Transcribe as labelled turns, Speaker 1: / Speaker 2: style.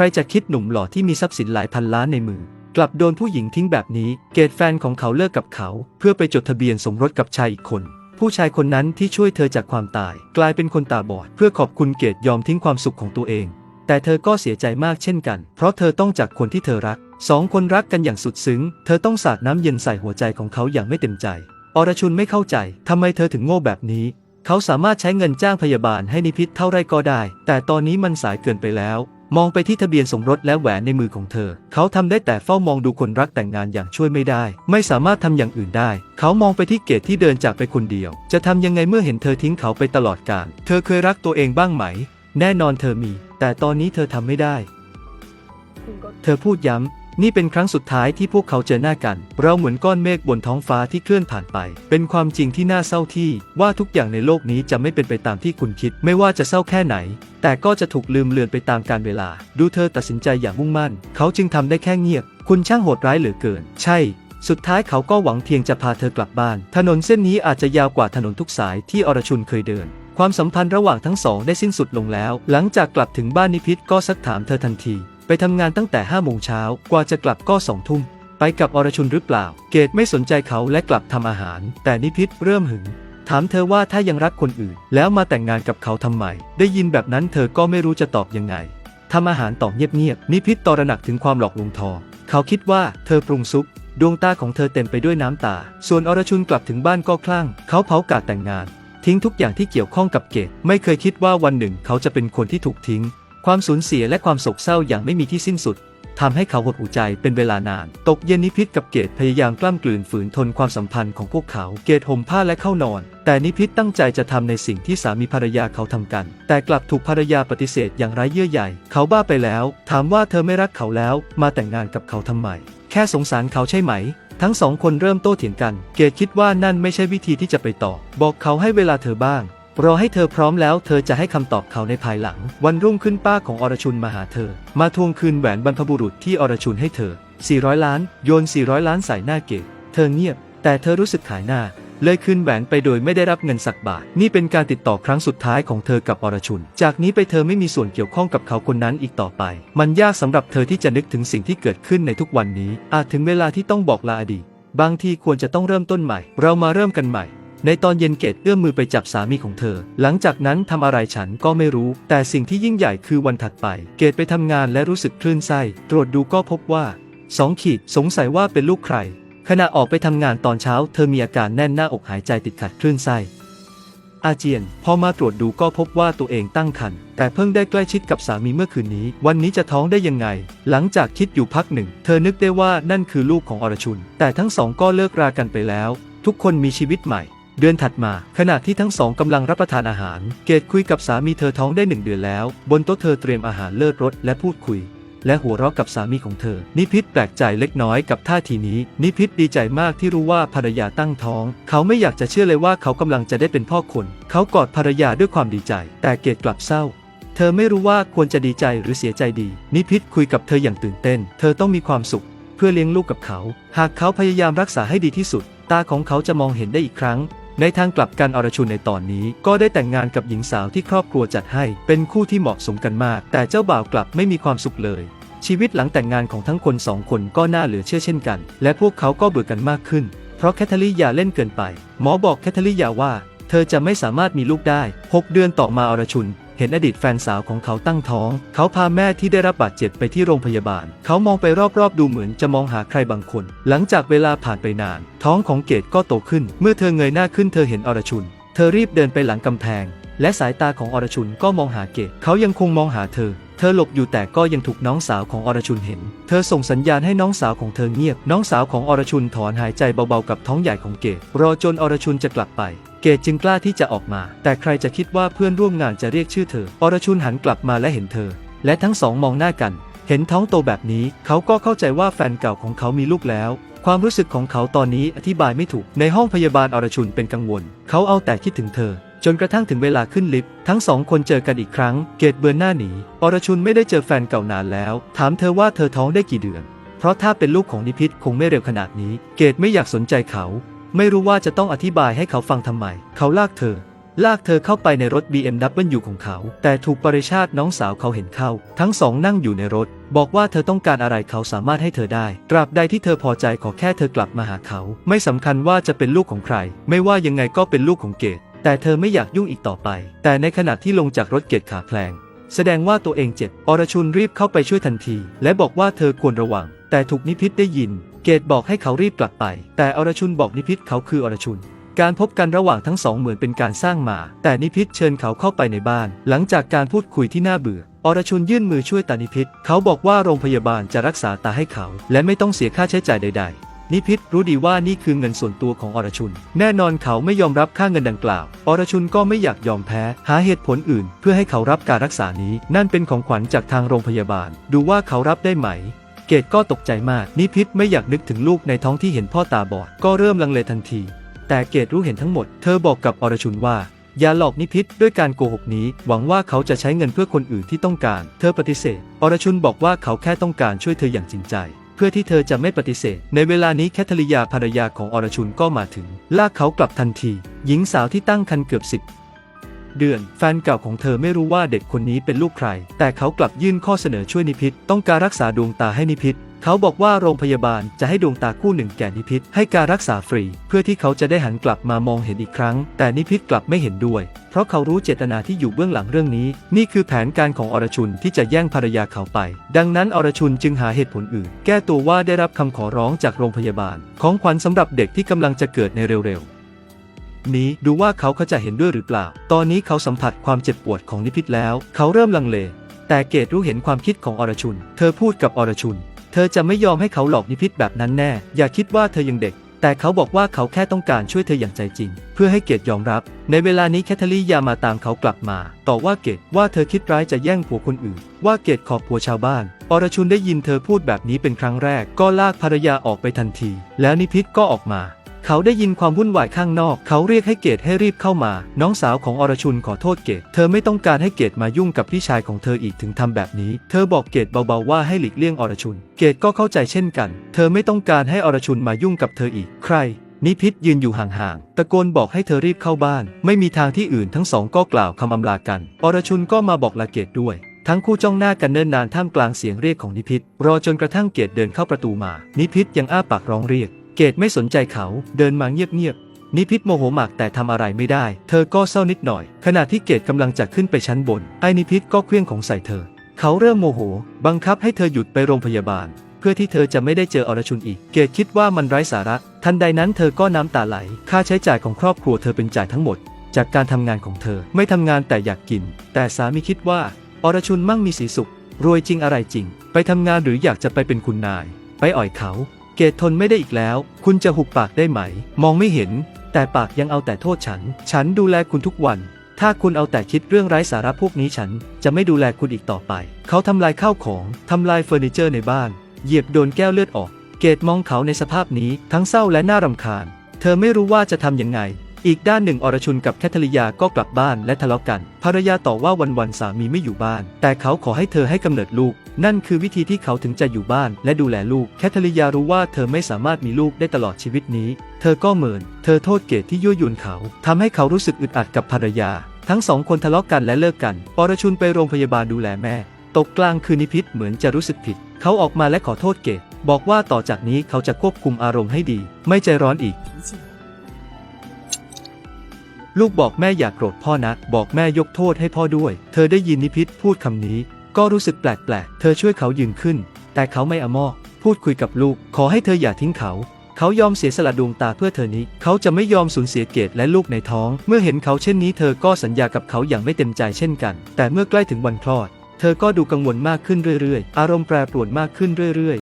Speaker 1: ใครจะคิดหนุ่มหล่อที่มีทรัพย์สินหลายพันล้านในมือ กลับโดนผู้หญิงทิ้งแบบนี้ เกตแฟนของเขาเลิกกับเขา เพื่อไปจดทะเบียนสมรสกับชายอีกคน ผู้ชายคนนั้นที่ช่วยเธอจากความตาย กลายเป็นคนตาบอด เพื่อขอบคุณเกตยอมทิ้งความสุขของตัวเอง แต่เธอก็เสียใจมากเช่นกัน เพราะเธอต้องจากคนที่เธอรักสองคนรักกันอย่างสุดซึ้ง เธอต้องสาดน้ำเย็นใส่หัวใจของเขาอย่างไม่เต็มใจ อรชุนไม่เข้าใจทำไมเธอถึงโง่แบบนี้ เขาสามารถใช้เงินจ้างพยาบาลให้นิพิษเท่าไรก็ได้ แต่ตอนนี้มันสายเกินไปแล้ว มองไปที่ทะเบียนสมรสและแหวนในมือของเธอ เขาทำได้แต่เฝ้ามองดูคนรักแต่งงานอย่างช่วยไม่ได้ ไม่สามารถทำอย่างอื่นได้ เขามองไปที่เกตที่เดินจากไปคนเดียว จะทำยังไงเมื่อเห็นเธอทิ้งเขาไปตลอดกาล เธอเคยรักตัวเองบ้างไหม แน่นอนเธอมี แต่ตอนนี้เธอทำไม่ได้ เธอพูดย้ำ นี่เป็นครั้งสุดท้ายที่พวกเขาเจอหน้ากัน เราเหมือนก้อนเมฆบนท้องฟ้าที่เคลื่อนผ่านไป เป็นความจริงที่น่าเศร้าที่ว่าทุกอย่างในโลกนี้จะไม่เป็นไปตามที่คุณคิด ไม่ว่าจะเศร้าแค่ไหน แต่ก็จะถูกลืมเลือนไปตามกาลเวลา ดูเธอตัดสินใจอย่างมุ่งมั่น เขาจึงทำได้แค่เงียบ คุณช่างโหดร้ายเหลือเกิน ใช่สุดท้ายเขาก็หวังเพียงจะพาเธอกลับบ้าน ถนนเส้นนี้อาจจะยาวกว่าถนนทุกสายที่อรชุนเคยเดิน ความสัมพันธ์ระหว่างทั้งสองได้สิ้นสุดลงแล้ว หลังจากกลับถึงบ้านนิพิษก็ซักถามเธอทันที ไปทำงานตั้งแต่5โมงเช้ากว่าจะกลับก็สองทุ่ม ไปกับอรชุนหรือเปล่า เกตไม่สนใจเขาและกลับทำอาหาร แต่นิพิษเริ่มหึง ถามเธอว่าถ้ายังรักคนอื่น แล้วมาแต่งงานกับเขาทำไม ได้ยินแบบนั้นเธอก็ไม่รู้จะตอบยังไงทำอาหารต่อเงียบๆนิพิษตระหนักถึงความหลอกลวงทอเขาคิดว่าเธอปรุงซุปดวงตาของเธอเต็มไปด้วยน้ำตา ส่วนอรชุนกลับถึงบ้านก็คลั่ง เขาเผากาดแต่งงาน ทิ้งทุกอย่างที่เกี่ยวข้องกับเกต ไม่เคยคิดว่าวันหนึ่งเขาจะเป็นคนที่ถูกทิ้ง ความสูญเสียและความโศกเศร้าอย่างไม่มีที่สิ้นสุดทำให้เขาหดหูใจเป็นเวลานาน ตกเย็นนิพิษกับเกตพยายามกล้ำกลืนฝืนทนความสัมพันธ์ของพวกเขา เกตห่มผ้าและเข้านอน แต่นิพิษตั้งใจจะทำในสิ่งที่สามีภรรยาเขาทำกัน แต่กลับถูกภรรยาปฏิเสธอย่างไร้เยื่อใยเขาบ้าไปแล้ว ถามว่าเธอไม่รักเขาแล้ว มาแต่งงานกับเขาทำไม แค่สงสารเขาใช่ไหม ทั้งสองคนเริ่มโต้เถียงกัน เกตคิดว่านั่นไม่ใช่วิธีที่จะไปต่อ บอกเขาให้เวลาเธอบ้าง รอให้เธอพร้อมแล้วเธอจะให้คำตอบเขาในภายหลัง วันรุ่งขึ้นป้าของอรชุนมาหาเธอ มาทวงคืนแหวนบรรพบุรุษที่อรชุนให้เธอ 400 ล้าน โยน 400 ล้านใส่หน้าเกตเธอเงียบ แต่เธอรู้สึกขายหน้า เลยคืนแหวนไปโดยไม่ได้รับเงินสักบาท นี่เป็นการติดต่อครั้งสุดท้ายของเธอกับอรชุน จากนี้ไปเธอไม่มีส่วนเกี่ยวข้องกับเขาคนนั้นอีกต่อไป มันยากสำหรับเธอที่จะนึกถึงสิ่งที่เกิดขึ้นในทุกวันนี้ อาจถึงเวลาที่ต้องบอกลาอดีตบางทีควรจะต้องเริ่มต้นใหม่ เรามาเริ่มกันใหม่ ในตอนเย็นเกตเอื้อมมือไปจับสามีของเธอ หลังจากนั้นทำอะไรฉันก็ไม่รู้ แต่สิ่งที่ยิ่งใหญ่คือวันถัดไป เกตไปทำงานและรู้สึกคลื่นไส้ ตรวจดูก็พบว่าสองขีดสงสัยว่าเป็นลูกใคร ขณะออกไปทำงานตอนเช้า เธอมีอาการแน่นหน้าอกหายใจติดขัดคลื่นไส้ อาเจียน พอมาตรวจดูก็พบว่าตัวเองตั้งครรภ์แต่เพิ่งได้ใกล้ชิดกับสามีเมื่อคืนนี้ วันนี้จะท้องได้ยังไง หลังจากคิดอยู่พักหนึ่ง เธอนึกได้ว่านั่นคือลูกของอรชุน แต่ทั้งสองก็เลิกรากันไปแล้ว ทุกคนมีชีวิตใหม่ เดือนถัดมา ขณะที่ทั้งสองกำลังรับประทานอาหาร เกดคุยกับสามีเธอท้องได้หนึ่งเดือนแล้ว บนโต๊ะเธอเตรียมอาหารเลิศรสและพูดคุย และหัวเราะกับสามีของเธอ นิพิษแปลกใจเล็กน้อยกับท่าทีนี้ นิพิษดีใจมากที่รู้ว่าภรรยาตั้งท้อง เขาไม่อยากจะเชื่อเลยว่าเขากำลังจะได้เป็นพ่อคน เขากอดภรรยาด้วยความดีใจ แต่เกดกลับเศร้าเธอไม่รู้ว่าควรจะดีใจหรือเสียใจดี นิพิษคุยกับเธออย่างตื่นเต้น เธอต้องมีความสุข เพื่อเลี้ยงลูกกับเขา หากเขาพยายามรักษาให้ดีที่สุด ตาของเขาจะมองเห็นได้อีกครั้ง ในทางกลับกันอรชุนในตอนนี้ ก็ได้แต่งงานกับหญิงสาวที่ครอบครัวจัดให้ เป็นคู่ที่เหมาะสมกันมาก แต่เจ้าบ่าวกลับไม่มีความสุขเลย ชีวิตหลังแต่งงานของทั้งคนสองคนก็น่าเหลือเชื่อเช่นกัน และพวกเขาก็เบื่อกันมากขึ้น เพราะแคทเธอรีนยาเล่นเกินไป หมอบอกแคทเธอรีนยาว่า เธอจะไม่สามารถมีลูกได้ 6 เดือนต่อมาอรชุน เห็นอดีตแฟนสาวของเขาตั้งท้อง เขาพาแม่ที่ได้รับบาดเจ็บไปที่โรงพยาบาล เขามองไปรอบๆดูเหมือนจะมองหาใครบางคน หลังจากเวลาผ่านไปนาน ท้องของเกดก็โตขึ้น เมื่อเธอเงยหน้าขึ้นเธอเห็นอรชุน เธอรีบเดินไปหลังกำแพง และสายตาของอรชุนก็มองหาเกดเขายังคงมองหาเธอเธอหลบอยู่แต่ก็ยังถูกน้องสาวของอรชุนเห็น เธอส่งสัญญาณให้น้องสาวของเธอเงียบ น้องสาวของอรชุนถอนหายใจเบาๆกับท้องใหญ่ของเกดรอจนอรชุนจะกลับไป เกดจึงกล้าที่จะออกมา แต่ใครจะคิดว่าเพื่อนร่วมงานจะเรียกชื่อเธอ อรชุนหันกลับมาและเห็นเธอ และทั้งสองมองหน้ากัน เห็นท้องโตแบบนี้ เขาก็เข้าใจว่าแฟนเก่าของเขามีลูกแล้ว ความรู้สึกของเขาตอนนี้อธิบายไม่ถูก ในห้องพยาบาลอรชุนเป็นกังวล เขาเอาแต่คิดถึงเธอ จนกระทั่งถึงเวลาขึ้นลิฟต์ ทั้งสองคนเจอกันอีกครั้ง เกตเบือนหน้าหนี อรชุนไม่ได้เจอแฟนเก่านานแล้ว ถามเธอว่าเธอท้องได้กี่เดือน เพราะถ้าเป็นลูกของนิพิษคงไม่เร็วขนาดนี้ เกตไม่อยากสนใจเขา ไม่รู้ว่าจะต้องอธิบายให้เขาฟังทำไม เขาลากเธอ ลากเธอเข้าไปในรถ BMW ของเขา แต่ถูกปริชาติน้องสาวเขาเห็นเข้า ทั้งสองนั่งอยู่ในรถ บอกว่าเธอต้องการอะไรเขาสามารถให้เธอได้ ตราบใดที่เธอพอใจขอแค่เธอกลับมาหาเขา ไม่สำคัญว่าจะเป็นลูกของใคร ไม่ว่ายังไงก็เป็นลูกของเกดแต่เธอไม่อยากยุ่งอีกต่อไป แต่ในขณะที่ลงจากรถเกดขาแพลง แสดงว่าตัวเองเจ็บ อรชุนรีบเข้าไปช่วยทันที และบอกว่าเธอควรระวัง แต่ถูกนิพิษได้ยิน เกตบอกให้เขารีบกลับไป แต่อรชุนบอกนิพิษเขาคืออรชุน การพบกันระหว่างทั้งสองเหมือนเป็นการสร้างมา แต่นิพิษเชิญเขาเข้าไปในบ้าน หลังจากการพูดคุยที่น่าเบื่อ อรชุนยื่นมือช่วยตานิพิษเขาบอกว่าโรงพยาบาลจะรักษาตาให้เขา และไม่ต้องเสียค่าใช้จ่ายใด ๆนิพิษรู้ดีว่านี่คือเงินส่วนตัวของอรชุน แน่นอนเขาไม่ยอมรับค่าเงินดังกล่าว อรชุนก็ไม่อยากยอมแพ้ หาเหตุผลอื่น เพื่อให้เขารับการรักษานี้ นั่นเป็นของขวัญจากทางโรงพยาบาล ดูว่าเขารับได้ไหม เกดก็ตกใจมาก นิพิษไม่อยากนึกถึงลูกในท้องที่เห็นพ่อตาบอด ก็เริ่มลังเลทันที แต่เกดรู้เห็นทั้งหมด เธอบอกกับอรชุนว่า อย่าหลอกนิพิษด้วยการโกหกนี้ หวังว่าเขาจะใช้เงินเพื่อคนอื่นที่ต้องการ เธอปฏิเสธ อรชุนบอกว่าเขาแค่ต้องการช่วยเธออย่างจริงใจ เพื่อที่เธอจะไม่ปฏิเสธ ในเวลานี้แคทริยาภรรยาของอรชุนก็มาถึง ลากเขากลับทันที หญิงสาวที่ตั้งครรภ์เกือบสิบ เดือน แฟนเก่าของเธอไม่รู้ว่าเด็กคนนี้เป็นลูกใคร แต่เขากลับยื่นข้อเสนอช่วยนิพิษต้องการรักษาดวงตาให้นิพิษเขาบอกว่าโรงพยาบาลจะให้ดวงตาคู่หนึ่งแก่นิพิษให้การรักษาฟรี เพื่อที่เขาจะได้หันกลับมามองเห็นอีกครั้ง แต่นิพิษกลับไม่เห็นด้วย เพราะเขารู้เจตนาที่อยู่เบื้องหลังเรื่องนี้ นี่คือแผนการของอรชุนที่จะแย่งภรรยาเขาไป ดังนั้นอรชุนจึงหาเหตุผลอื่น แก้ตัวว่าได้รับคำขอร้องจากโรงพยาบาล ของขวัญสำหรับเด็กที่กำลังจะเกิดในเร็วๆ นี้ดูว่าเขาเขาจะเห็นด้วยหรือเปล่า ตอนนี้เขาสัมผัสความเจ็บปวดของนิพิษแล้ว เขาเริ่มลังเล แต่เกตรู้เห็นความคิดของอรชุน เธอพูดกับอรชุน เธอจะไม่ยอมให้เขาหลอกนิพิษแบบนั้นแน่ อย่าคิดว่าเธอยังเด็ก แต่เขาบอกว่าเขาแค่ต้องการช่วยเธออย่างใจจริง เพื่อให้เกตยอมรับ ในเวลานี้แคทเธอรียามาตามเขากลับมา ต่อว่าเกตว่าเธอคิดร้ายจะแย่งผัวคนอื่น ว่าเกตขอบผัวชาวบ้าน อรชุนได้ยินเธอพูดแบบนี้เป็นครั้งแรก ก็ลากภรรยาออกไปทันที แล้วนิพิษก็ออกมา เขาได้ยินความวุ่นวายข้างนอก เขาเรียกให้เกตให้รีบเข้ามา น้องสาวของอรชุนขอโทษเกต เธอไม่ต้องการให้เกตมายุ่งกับพี่ชายของเธออีกถึงทำแบบนี้ เธอบอกเกตเบาๆว่าให้หลีกเลี่ยงอรชุน เกตก็เข้าใจเช่นกัน เธอไม่ต้องการให้อรชุนมายุ่งกับเธออีก ใครนิพิษยืนอยู่ห่างๆ ตะโกนบอกให้เธอรีบเข้าบ้าน ไม่มีทางที่อื่นทั้งสองก็กล่าวคำอำลากัน อรชุนก็มาบอกลาเกตด้วย ทั้งคู่จ้องหน้ากันเนิ่นนานท่ามกลางเสียงเรียกของนิพิษรอจนกระทั่งเกตเดินเข้าประตูมา นิพิษยังอ้าปากร้องเรียก เกตไม่สนใจเขาเดินมาเงียบๆนิพิษโมโหมากแต่ทำอะไรไม่ได้ เธอก็เศร้านิดหน่อย ขณะที่เกตกำลังจะขึ้นไปชั้นบน ไอ้นิพิษก็เคลื่องของใส่เธอ เขาเริ่มโมโห บังคับให้เธอหยุดไปโรงพยาบาล เพื่อที่เธอจะไม่ได้เจออรชุนอีก เกดคิดว่ามันไร้สาระ ทันใดนั้นเธอก็น้ำตาไหล ค่าใช้จ่ายของครอบครัวเธอเป็นจ่ายทั้งหมด จากการทำงานของเธอไม่ทำงานแต่อยากกิน แต่สามีคิดว่าอรชุนมั่งมีสีสุขรวยจริงอะไรจริง ไปทำงานหรืออยากจะไปเป็นคุณนาย ไปอ่อยเขา เกดทนไม่ได้อีกแล้ว คุณจะหุบปากได้ไหม มองไม่เห็น แต่ปากยังเอาแต่โทษฉัน ฉันดูแลคุณทุกวัน ถ้าคุณเอาแต่คิดเรื่องไร้สาระพวกนี้ฉันจะไม่ดูแลคุณอีกต่อไป เขาทำลายข้าวของ ทำลายเฟอร์นิเจอร์ในบ้าน เหยียบโดนแก้วเลือดออก เกตมองเขาในสภาพนี้ทั้งเศร้าและน่ารำคาญ เธอไม่รู้ว่าจะทำยังไง อีกด้านหนึ่งอรชุนกับแคทริยาก็กลับบ้านและทะเลาะกัน ภรรยาต่อว่าวันๆสามีไม่อยู่บ้าน แต่เขาขอให้เธอให้กำเนิดลูก นั่นคือวิธีที่เขาถึงจะอยู่บ้านและดูแลลูก แคทริยารู้ว่าเธอไม่สามารถมีลูกได้ตลอดชีวิตนี้ เธอก็เหมิน เธอโทษเกตที่ยั่วยวนเขาทำให้เขารู้สึกอึดอัดกับภรรยา ทั้งสองคนทะเลาะกันและเลิกกัน อรชุนไปโรงพยาบาลดูแลแม่ ตกกลางคืนนิพิษเหมือนจะรู้สึกผิด เขาออกมาและขอโทษเกตบอกว่าต่อจากนี้เขาจะควบคุมอารมณ์ให้ดี ไม่ใจร้อนอีก ลูกบอกแม่อย่ากโกรธพ่อนะ บอกแม่ยกโทษให้พ่อด้วย เธอได้ยินนิพิษพูดคำนี้ ก็รู้สึกแปลกๆ เธอช่วยเขายืนขึ้น แต่เขาไม่อมอพูดคุยกับลูก ขอให้เธออย่าทิ้งเขา เขายอมเสียสละดวงตาเพื่อเธอนี้ เขาจะไม่ยอมสูญเสียเกตและลูกในท้อง เมื่อเห็นเขาเช่นนี้ เธอก็สัญญากับเขาอย่างไม่เต็มใจเช่นกัน แต่เมื่อใกล้ถึงวันคลอด เธอก็ดูกังวลมากขึ้นเรื่อยๆ อารมณ์แปรปรวนมากขึ้นเรื่อยๆ